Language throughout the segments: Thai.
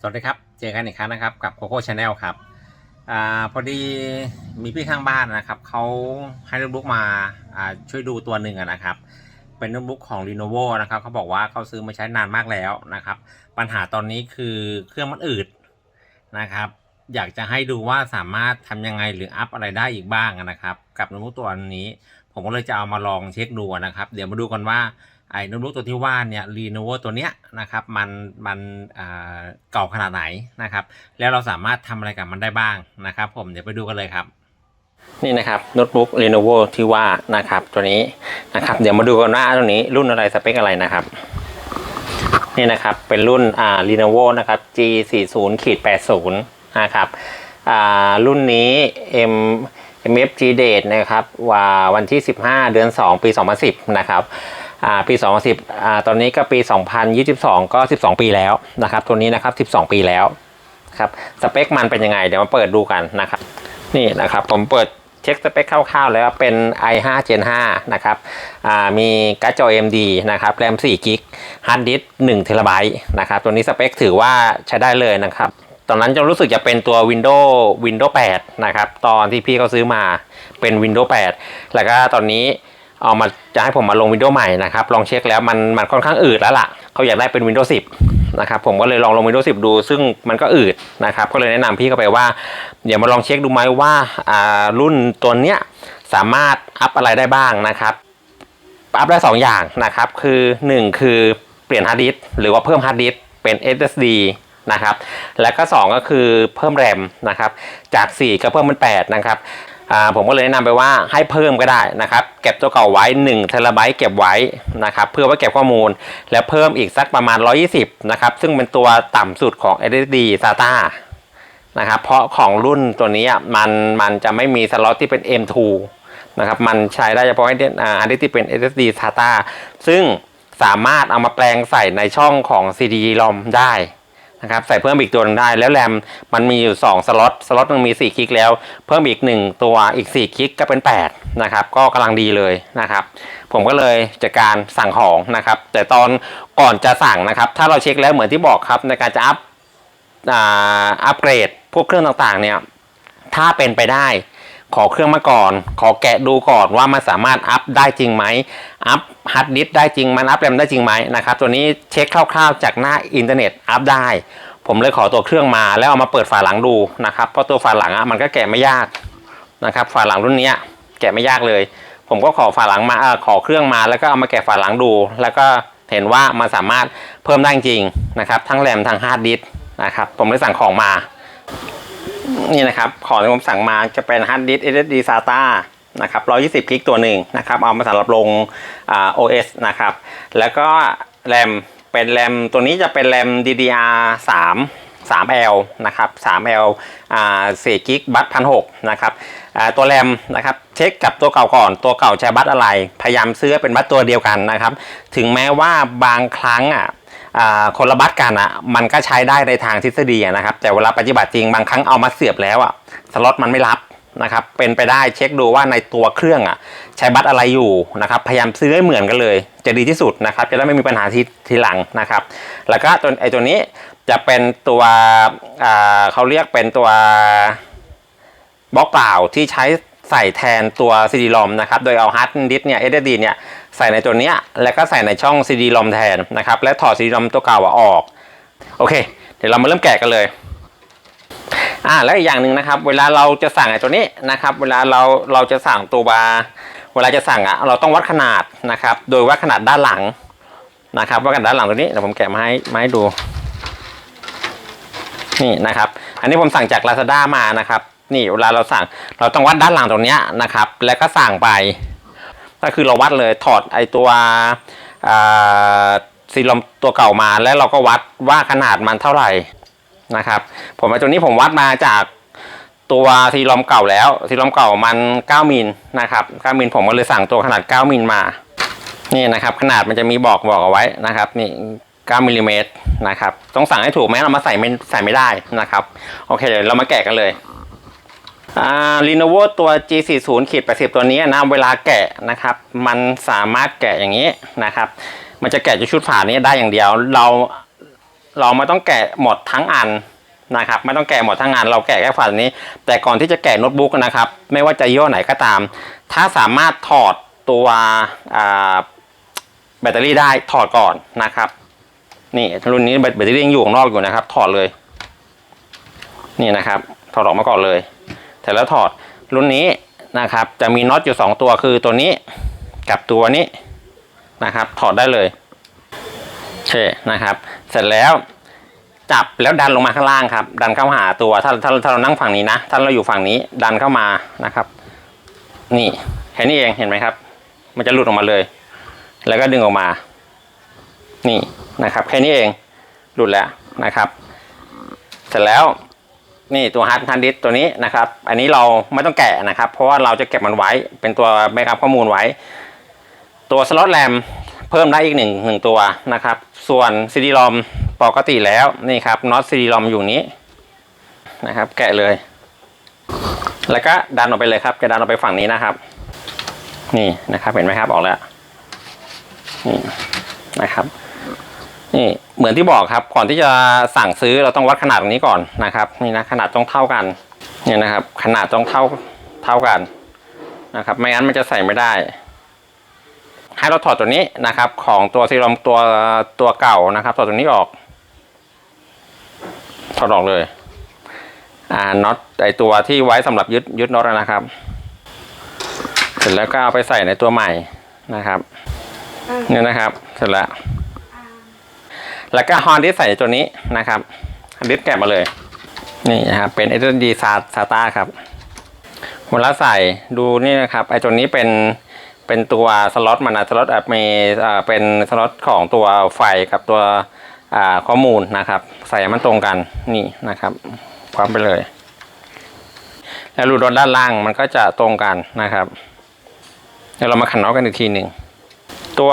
สวัสดีครับ เจอกันอีกครั้งนะครับ กับโคโค่ชาแนลครับอ่าพอดีมีพี่ข้างบ้านนะครับเขาให้โน้ตบุ๊กมาอ่าช่วยดูตัวหนึ่งนะครับ เป็นโน้ตบุ๊กของ Lenovo นะครับเขาบอกว่าเขาซื้อมาใช้นานมากแล้วนะครับ ปัญหาตอนนี้คือเครื่องมันอืดนะครับ อยากจะให้ดูว่าสามารถทำยังไงหรืออัพอะไรได้อีกบ้างนะครับ กับโน้ตบุ๊กตัวนี้ ผมก็เลยจะเอามาลองเช็คดูนะครับ เดี๋ยวมาดูกันว่า ไอ้โน้ตบุ๊กตัวที่ว่าเนี่ย Lenovo ตัวเนี้ยนะครับมันมันเก่าขนาดไหนนะครับ แล้วเราสามารถทำอะไรกับมันได้บ้างนะครับ ผมเดี๋ยวไปดูกันเลยครับนี่นะครับโน้ตบุ๊ก Lenovo ที่ว่านะครับตัวนี้นะครับเดี๋ยวมาดูกันว่าตัวนี้รุ่นอะไรสเปคอะไรนะครับนี่นะครับเป็นรุ่นอ่า Lenovo นะครับ G40 ขีด80นะครับอ่ารุ่นนี้ M MFG Date นะครับว่าวันที่ 15 เดือน 2 ปี 2010 นะครับ ปี 2010อ่าตอนนี้ก็ปี 2022 ก็ 12 ปีแล้วนะครับ ตัวนี้นะครับ 12 ปีแล้วครับสเปคมันเป็นยังไง เดี๋ยวมาเปิดดูกันนะครับ นี่นะครับผมเปิดเช็คสเปคคร่าวๆ แล้วเป็น i5 Gen 5นะครับอ่ามีการ์ดจอ AMD นะครับแรม4กิกฮาร์ดดิสก์1เทราไบต์นะครับ ตัวนี้สเปคถือว่าใช้ได้เลยนะครับ ตอนนั้นจะรู้สึกจะเป็นตัว Windows Windows 8 นะครับ ตอนที่พี่เขาซื้อมาเป็น Windows 8 แล้วก็ตอนนี้ เอามาจะให้ผมมาลง Windows ใหม่นะครับ ลองเช็คแล้วมันมันค่อนข้างอืดแล้วล่ะ เขาอยากได้เป็น Windows 10นะครับผมก็เลยลองลง Windows 10 ดู ซึ่งมันก็อืดนะครับก็เลยแนะนำพี่เข้าไปว่าเดี๋ยวมาลองเช็คดูไหมว่าอ่ารุ่นตัวเนี้ยสามารถอัพอะไรได้บ้างนะครับอัพได้ 2 อย่างนะครับคือ 1 คือเปลี่ยนฮาร์ดดิสก์หรือว่าเพิ่มฮาร์ดดิสก์เป็น SSD นะครับแล้วก็ 2 ก็คือเพิ่มแรมนะครับจาก 4 ก็เพิ่มเป็น8นะครับ ผมก็เลยแนะนำไปว่าให้เพิ่มก็ได้นะครับ เก็บตัวเก่าไว้1เทราไบต์เก็บไว้นะครับเพื่อไว้เก็บข้อมูล แล้วเพิ่มอีกสักประมาณ 120 นะครับ ซึ่งเป็นตัวต่ำสุดของ SSD SATA นะครับเพราะของรุ่นตัวนี้มันมันจะไม่มีสล็อตที่เป็น M2 นะครับมันใช้ได้เฉพาะอันที่เป็น SSD SATA ซึ่งสามารถเอามาแปลงใส่ในช่องของ CD-ROM ได้ นะครับใส่เพิ่มอีกตัวหนึงได้แล้วแรมมันมีอยู่ 2 สล็อตสล็อตหนึงมี4กิกแล้ว เพิ่มอีก 1 ตัวอีก4กิกก็เป็น 8 นะครับ ก็กำลังดีเลยนะครับ ผมก็เลยจัดการสั่งของนะครับ แต่ตอนก่อนจะสั่งนะครับ ถ้าเราเช็คแล้วเหมือนที่บอกครับในการจะอัพอัปเกรดพวกเครื่องต่างๆเนี่ยถ้าเป็นไปได้ ขอเครื่องมาก่อน ขอแกะดูก่อนว่ามันสามารถอัพได้จริงไหม อัพฮาร์ดดิสก์ได้จริงมันอัพแรมได้จริงไหมนะครับ ตัวนี้เช็คคร่าวๆจากหน้าอินเทอร์เน็ตอัพได้ ผมเลยขอตัวเครื่องมาแล้วเอามาเปิดฝาหลังดูนะครับ เพราะตัวฝาหลังอะมันก็แกะไม่ยากนะครับ ฝาหลังรุ่นนี้แกะไม่ยากเลย ผมก็ขอฝาหลังมาเออขอเครื่องมาแล้วก็เอามาแกะฝาหลังดู แล้วก็เห็นว่ามันสามารถเพิ่มได้จริงนะครับ ทั้งแรมทั้งฮาร์ดดิสก์นะครับ ผมเลยสั่งของมา นี่นะครับ ของที่ผมสั่งมาจะเป็นฮาร์ดดิสก์ SSD SATA นะครับ120กิกตัวหนึ่งนะครับเอามาสำหรับลงอ่า OS นะครับ แล้วก็แรมเป็นแรมตัวนี้จะเป็นแรม DDR 3 3L นะครับ 3L อ่า4กิกบัตพันหนะครับอ่าตัวแรมนะครับเช็คกับตัวเก่าก่อน ตัวเก่าใช้บัตอะไร พยายามซื้อเป็นบัตตัวเดียวกันนะครับ ถึงแม้ว่าบางครั้งอะ คนละบัตรกันอะมันก็ใช้ได้ในทางทฤษฎีนะครับ แต่เวลาปฏิบัติจริงบางครั้งเอามาเสียบแล้วอะสล็อตมันไม่รับนะครับเป็นไปได้เช็คดูว่าในตัวเครื่องอะใช้บัตรอะไรอยู่นะครับพยายามซื้อให้เหมือนกันเลย จะดีที่สุดนะครับจะได้ไม่มีปัญหาทีทีหลังนะครับ แล้วก็ตัวไอตัวนี้จะเป็นตัวเขาเรียกเป็นตัวบล็อกเปล่าที่ใช้ใส่แทนตัว CD-ROM นะครับโดยเอาฮาร์ดดิสเนี่ย SSD เนี่ย ใส่ในตัวเนี้ยแล้วก็ใส่ในช่อง CD-ROM แทนนะครับ และถอด CD-ROM ตัวเก่าออก โอเค เดี๋ยวเรามาเริ่มแกะกันเลยอ่าแล้วอีกอย่างหนึ่งนะครับ เวลาเราจะสั่งไอ้ตัวนี้นะครับ เวลาเราเราจะสั่งตัวบาเวลาจะสั่งอะเราต้องวัดขนาดนะครับ โดยวัดขนาดด้านหลังนะครับวัดขนาดด้านหลังตัวนี้เดี๋ยวผมแกะมาให้มาให้ดูนี่นะครับ อันนี้ผมสั่งจาก Lazada มานะครับ นี่เวลาเราสั่งเราต้องวัดด้านหลังตรงนี้นะครับ แล้วก็สั่งไป ก็คือเราวัดเลยถอดไอตัวซีลอมตัวเก่ามาแล้วเราก็วัดว่าขนาดมันเท่าไหร่นะครับ ผมไอตัวนี้ผมวัดมาจากตัวซีลอมเก่าแล้วซีลอมเก่ามัน9มิลนะครับ9มิลผมก็เลยสั่งตัวขนาด 9มิลมานี่นะครับ ขนาดมันจะมีบอกบอกเอาไว้นะครับนี่9มิลลิเมตรนะครับต้องสั่งให้ถูกไหมเรามาใส่ไม่ใส่ไม่ได้นะครับ โอเคเดี๋ยวเรามาแกะกันเลย อ่า Lenovo ตัว G40 ขีด80 ตัวนี้นะเวลาแกะนะครับ มันสามารถแกะอย่างนี้นะครับ มันจะแกะจากชุดฝานี้ได้อย่างเดียว เราเราไม่ต้องแกะหมดทั้งอันนะครับ ไม่ต้องแกะหมดทั้งอันเราแกะแค่ฝั่งนี้ แต่ก่อนที่จะแกะโน้ตบุ๊กนะครับ ไม่ว่าจะย่อไหนก็ตาม ถ้าสามารถถอดตัวแบตเตอรี่ได้ถอดก่อนนะครับ นี่รุ่นนี้แบตเตอรี่ยังอยู่ข้างนอกอยู่นะครับ ถอดเลย นี่นะครับ ถอดออกมาก่อนเลย เสร็จแล้วถอดรุ่นนี้นะครับ จะมีน็อตอยู่สองตัวคือตัวนี้กับตัวนี้นะครับ ถอดได้เลยโอเคนะครับ เสร็จแล้วจับแล้วดันลงมาข้างล่างครับ ดันเข้าหาตัวถ้าถ้าถ้าเรานั่งฝั่งนี้นะถ้าเราอยู่ฝั่งนี้ดันเข้ามานะครับ นี่แค่นี้เองเห็นไหมครับ มันจะหลุดออกมาเลย แล้วก็ดึงออกมา นี่นะครับ แค่นี้เองหลุดแล้วนะครับ เสร็จแล้ว นี่ตัวฮาร์ดฮาร์ดดิสตัวนี้นะครับ อันนี้เราไม่ต้องแกะนะครับ เพราะว่าเราจะเก็บมันไว้เป็นตัวแบ็กอัพข้อมูลไว้ ตัวสล็อตแรมเพิ่มได้อีกหนึ่งหนึ่งตัวนะครับ ส่วนซีดีรอมปกติแล้วนี่ครับน็อตซีดีรอมอยู่นี้นะครับ แกะเลย แล้วก็ดันออกไปเลยครับจะดันออกไปฝั่งนี้นะครับ นี่นะครับเห็นไหมครับออกแล้วนี่นะครับ นี่เหมือนที่บอกครับ ก่อนที่จะสั่งซื้อเราต้องวัดขนาดตรงนี้ก่อนนะครับนี่นะขนาดต้องเท่ากันเนี่ยนะครับ ขนาดต้องเท่าเท่ากันนะครับ ไม่งั้นมันจะใส่ไม่ได้ ให้เราถอดตัวนี้นะครับ ของตัวซีรอมตัวตัวเก่านะครับถอดตัวนี้ออกถอดออกเลย อ่าน็อตไอตัวที่ไว้สำหรับยึดยึดน็อตนะครับ เสร็จแล้วก็เอาไปใส่ในตัวใหม่นะครับเนี่ยนะครับ เสร็จแล้ว แล้วก็ฮอนดิสใส่ตัวนี้นะครับดิสแกะมาเลย นี่นะครับเป็น SSD SATA ครับเวลาใส่ดูนี่นะครับไอ้ตัวนี้เป็นเป็นตัวสล็อตมันนะสล็อตมีอ่าเป็นสล็อตของตัวไฟกับตัวอ่าข้อมูลนะครับ ใส่มันตรงกันนี่นะครับ คว้าไปเลย แล้วรูดด้านล่างมันก็จะตรงกันนะครับเดี๋ยวเรามาขันน็อตกันอีกทีหนึ่ง ตัว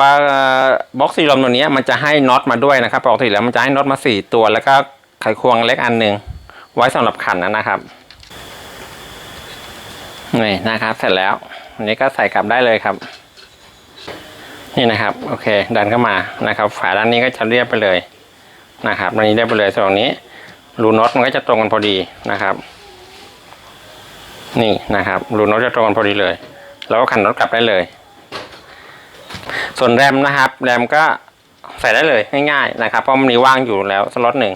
บล็อกซีลมตัวนี้มันจะให้น็อตมาด้วยนะครับปกติแล้วมันจะให้น็อตมาสี่ตัวแล้วก็ไขควงเล็กอันหนึ่งไว้สำหรับขันนะครับนี่นะครับเสร็จแล้วอันนี้ก็ใส่กลับได้เลยครับ นี่นะครับโอเค ดันเข้ามานะครับ ฝาด้านนี้ก็จะเรียบไปเลยนะครับด้านนี้เรียบไปเลยส่วนตรงนี้รูน็อตมันก็จะตรงกันพอดีนะครับ นี่นะครับรูน็อตจะตรงกันพอดีเลย แล้วก็ขันน็อตกลับได้เลย ส่วนแรมนะครับแรมก็ใส่ได้เลยง่ายๆนะครับ เพราะมันมีว่างอยู่แล้วสล็อตหนึ่ง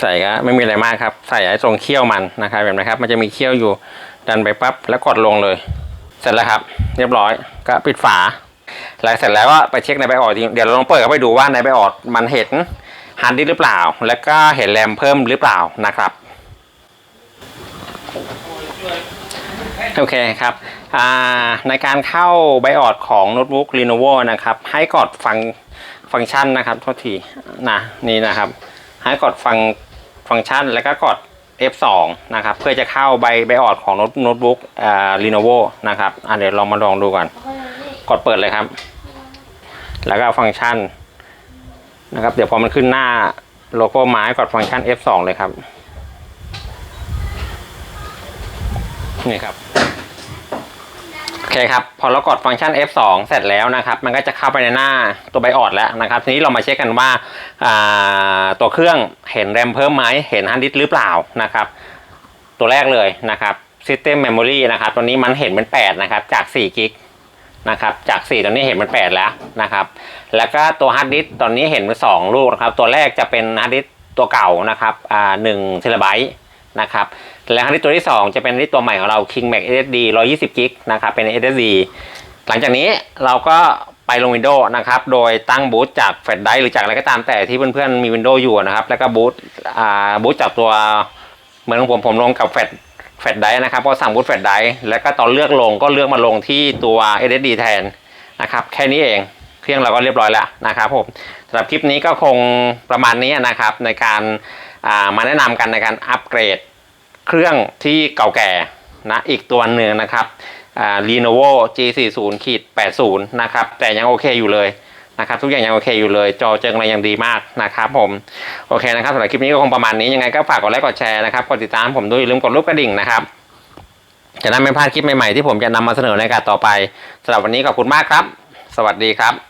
ใส่ก็ไม่มีอะไรมากครับ ใส่ไอ้ตรงเขี้ยวมันนะครับแบบนะครับ มันจะมีเขี้ยวอยู่ดันไปปั๊บแล้วกดลงเลย เสร็จแล้วครับ เรียบร้อยก็ปิดฝาแล้วเสร็จแล้วก็ไปเช็คในใบออดเดี๋ยวเราลองเปิดเข้าไปดูว่าในใบออดมันเห็นฮาร์ดดิสหรือเปล่า แล้วก็เห็นแรมเพิ่มหรือเปล่านะครับ โอเคครับ ในการเข้าไบออดของโน้ตบุ๊ก Lenovo นะครับ ให้กดฟังฟังก์ชันนะครับโทษทีนะนี่นะครับ ให้กดฟังฟังก์ชันแล้วก็กด F2 นะครับ เพื่อจะเข้าใบไบออดของโน้ตโน้ตบุ๊กอ่า Lenovo นะครับอะเดี๋ยวลองมาลองดูก่อน กดเปิดเลยครับ แล้วก็ฟังก์ชันนะครับ เดี๋ยวพอมันขึ้นหน้าโลโก้ไม้กดฟังก์ชัน F2 เลยครับ นี่ครับ อเคครับ พอเรากดฟังก์ชัน F2 เสร็จแล้วนะครับ มันก็จะเข้าไปในหน้าตัวไบออดแล้วนะครับ ทีนี้เรามาเช็คกันว่าาตัวเครื่องเห็นแรมเพิ่มไหมเห็นฮาร์ดดิสหรือเปล่านะครับ ตัวแรกเลยนะครับ System Memory นะครับ ตัวนี้มันเห็นเป็น 8 นะครับ จาก4กิกนะครับ จาก 4ตัวนี้เห็นเป็น 8 แล้วนะครับ แล้วก็ตัวฮาร์ดดิสตอนนี้เห็นเป็น 2 ลูกนะครับ ตัวแรกจะเป็นฮาร์ดดิสตัวเก่านะครับอ่า1เทราไบต์นะครับ และฮาร์ดดิสก์ตัวที่ 2 จะเป็นฮาร์ดดิสก์ตัวใหม่ของเรา King Max SSD 120กิกนะครับเป็น SSD หลังจากนี้เราก็ไปลง Windows นะครับ โดยตั้งบูตจากแฟลชไดร์หรือจากอะไรก็ตามแต่ที่เพื่อนๆมี Windows อยู่นะครับ แล้วก็บูตอ่าบูตจากตัวเหมือนของผมผมลงกับแฟลชแฟลชไดร์นะครับก็สั่งบูตแฟลชไดร์แล้วก็ตอนเลือกลงก็เลือกมาลงที่ตัว SSD แทนนะครับ แค่นี้เองเครื่องเราก็เรียบร้อยแล้วนะครับผมสำหรับคลิปนี้ก็คงประมาณนี้นะครับในการอ่ามาแนะนำกันในการอัปเกรด เครื่องที่เก่าแก่นะอีกตัวหนึ่งนะครับอ่า Lenovo G40 ขีด80 นะครับ แต่ยังโอเคอยู่เลยนะครับ ทุกอย่างยังโอเคอยู่เลย จอเจิงอะไรยังดีมากนะครับผมโอเคนะครับสำหรับคลิปนี้ก็คงประมาณนี้ยังไงก็ฝากกดไลค์กดแชร์นะครับกดติดตามผมด้วยอย่าลืมกดรูปกระดิ่งนะครับจะได้ไม่พลาดคลิปใหม่ๆที่ผมจะนำมาเสนอในการต่อไปสำหรับวันนี้ขอบคุณมากครับ สวัสดีครับ